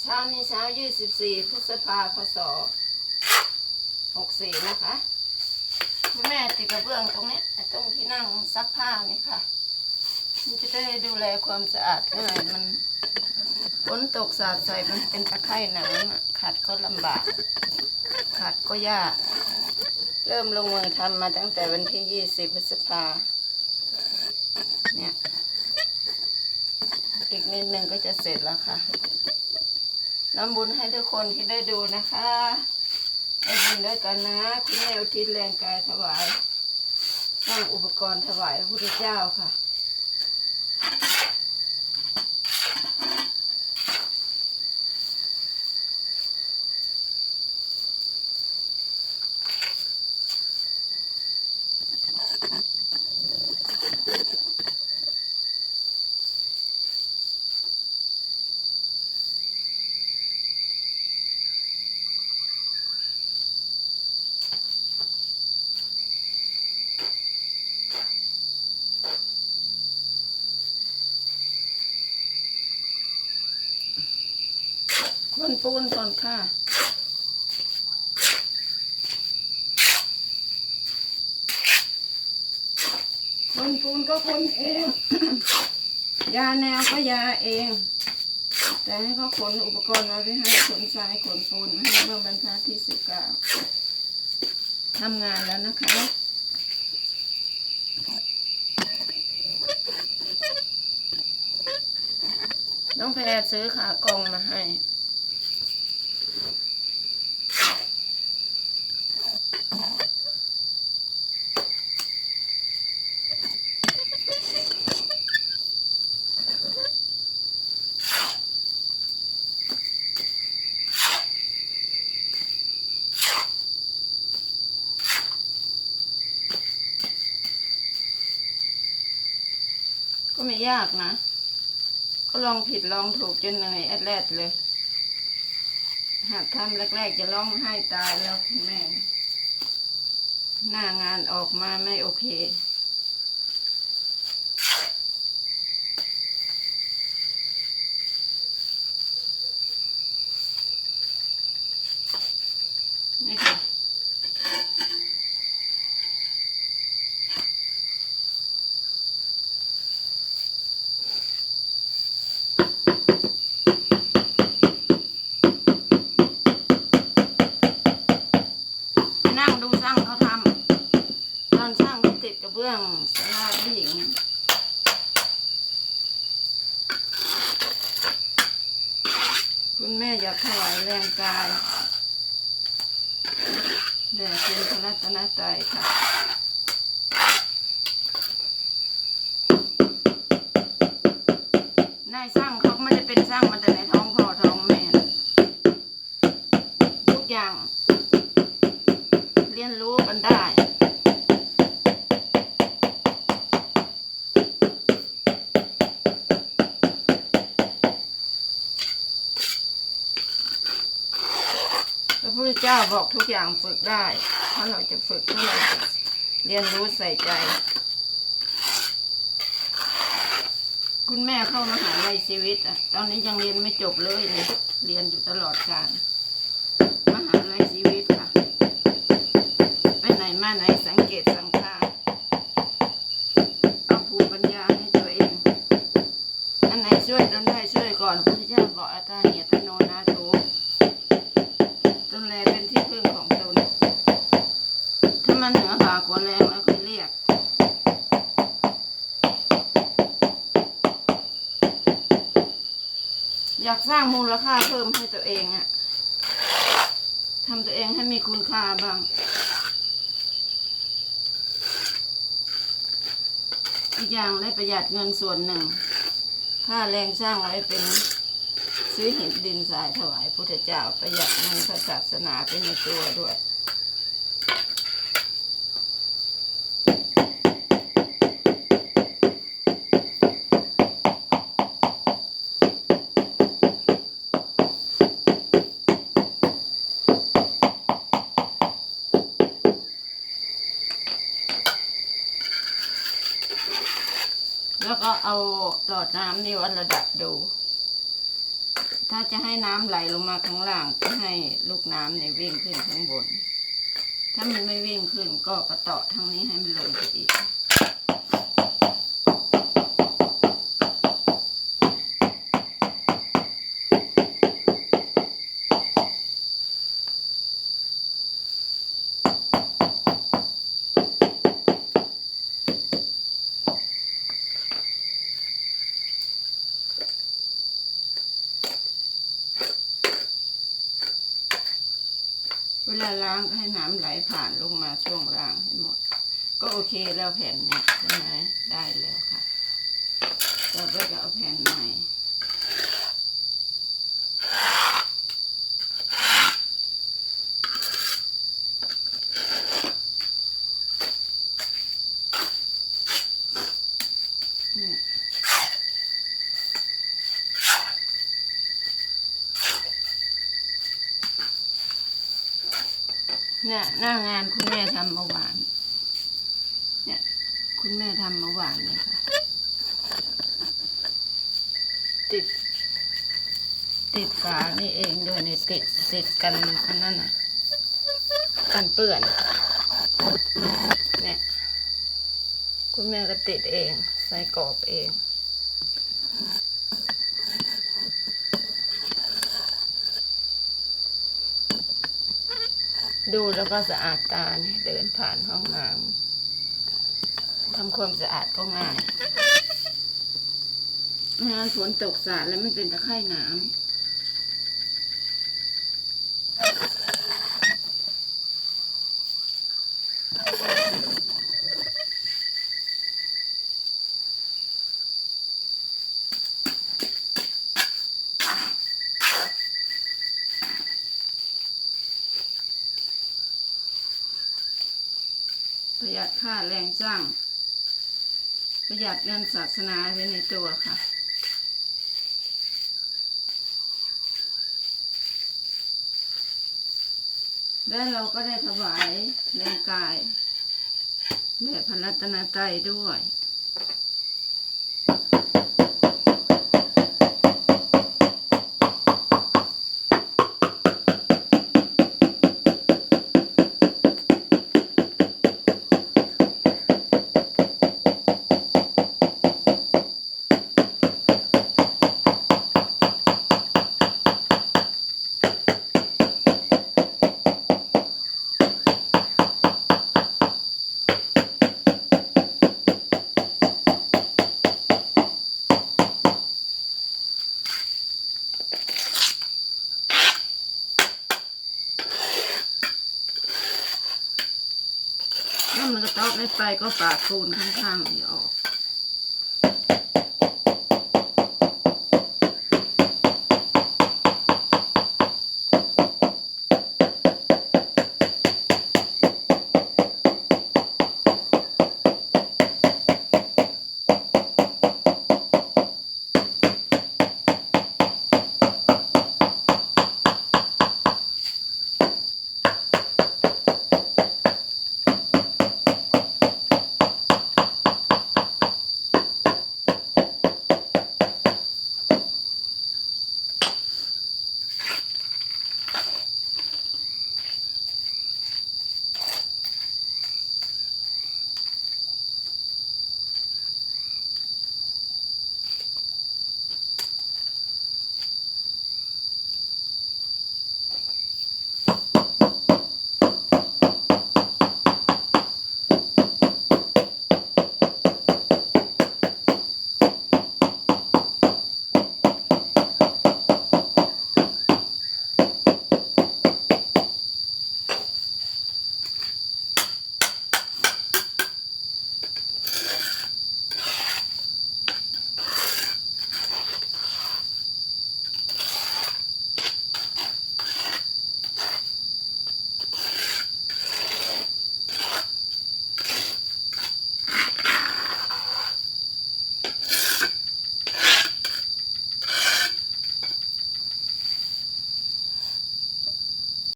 เช้านี้เช้า24พฤษภาพศ64นะคะคุณแม่ติดกระเบื้องตรงนี้ตรงที่นั่งซักผ้านี่ค่ะ มันจะได้ดูแลความสะอาดง่ายมันฝนตกสาดใส่มันเป็นตะไคร่น้ำขัดก็ลำบาก ขัดก็ยาก เริ่มลงมือทำมาตั้งแต่วันที่20พฤษภาเนี่ย อีกนิดนึงก็จะเสร็จแล้วค่ะ น้ำบุญให้ทุกคนที่ได้ดูนะคะได้บุญด้วยกันนะคุณแม่อุทิศแรงกายถวายสร้างอุปกรณ์ถวายพระพุทธเจ้าค่ะ คนปูนก่อนค่ะ คนปูนก็คนเอง ยาแนวก็ยาเอง แต่ให้เขาขนอุปกรณ์มาไว้ให้ขนทรายขนปูนมาให้เมื่อบรรทัดที่สิบเก้าทำงานแล้วนะคะน้องแพรซื้อขากองมาให้ ก็ไม่ยากนะ ก็ลองผิดลองถูกจนเหนื่อยแอดแลดเลยหากทำแรก ๆ จะร้องไห้ตายแล้วคุณแม่ หน้างานออกมาไม่โอเค นี่ค่ะ นั่งดูช่างเขาทำตอนช่างเขาติดกระเบื้องสลาผู้หญิง คุณแม่อยากถวาย แรงกายแด่เป็นพระรัตนตรัยค่ะนายสร้างเขาไม่ได้เป็นสร้างมาแต่ในท้องพ่อท้องแม่นะทุกอย่าง เรียนรู้กันได้ พระพุทธเจ้าบอก ทุกอย่างฝึกได้ ถ้าเราจะฝึกถ้าเราจะเรียนรู้ใส่ใจ คุณแม่เข้ามหาลัยชีวิตอะตอนนี้ยังเรียนไม่จบเลยเนี่ยเรียนอยู่ตลอดกาลมหาลัยชีวิตค่ะไปไหนมาไหนสังเกตสังฆาเอาภูมิปัญญาให้ตัวเอง อันไหนช่วยตนได้ช่วยก่อนพระพุทธเจ้าบอกอัตตาเหตโนนาโถตนแลเป็นที่พึ่งของตน ถ้ามันเหนือบ่ากว่าแรงแล้วก็เรียก อยากสร้างมูลค่า เพิ่มให้ตัวเองอะทำตัวเองให้มีคุณค่าบ้างอีกอย่างได้ประหยัดเงินส่วนหนึ่ง ค่าแรงสร้างไว้เป็นซื้อหินดินทรายถวายพุทธเจ้าประหยัดเงินพระศาสนาไปในตัวด้วย แล้วก็เอาหลอดน้ำนี่วัดระดับดู ถ้าจะให้น้ำไหลลงมาข้างล่างก็ให้ลูกน้ำเนี่ยวิ่งขึ้นข้างบน ถ้ามันไม่วิ่งขึ้นก็กระเตาะทางนี้ให้มันลงไปอีก เวลาล้างให้น้ำไหลผ่านลงมาช่วงล่างให้หมด ก็โอเคแล้วแผ่นเนี่ยใช่ไหมได้แล้วค่ะ ต่อไปก็เอาแผ่นใหม่ เนี่ยหน้างานคุณแม่ทำเมื่อวาน เนี่ยคุณแม่ทำเมื่อวานเนี่ยค่ะ ติด ติดฝานี่เองด้วยนี่ติดติดกันอันนั้นน่ะ กันเปื้อน เนี่ย คุณแม่ก็ติดเอง ใส่กรอบเอง ดูแล้วก็สะอาดตาเนี่ยเดินผ่านห้องน้ำทำความสะอาดก็ง่ายไม่งั้นฝนตกสาดแล้วมันเป็นตะไคร่น้ำ ประหยัดค่าแรงจ้าง ประหยัดเรื่องศาสนาไว้ในตัวค่ะ และเราก็ได้ถวายแรงกายแด่พระรัตนตรัยด้วย ไม่ไปก็ปาดปูนข้างๆนี่ออก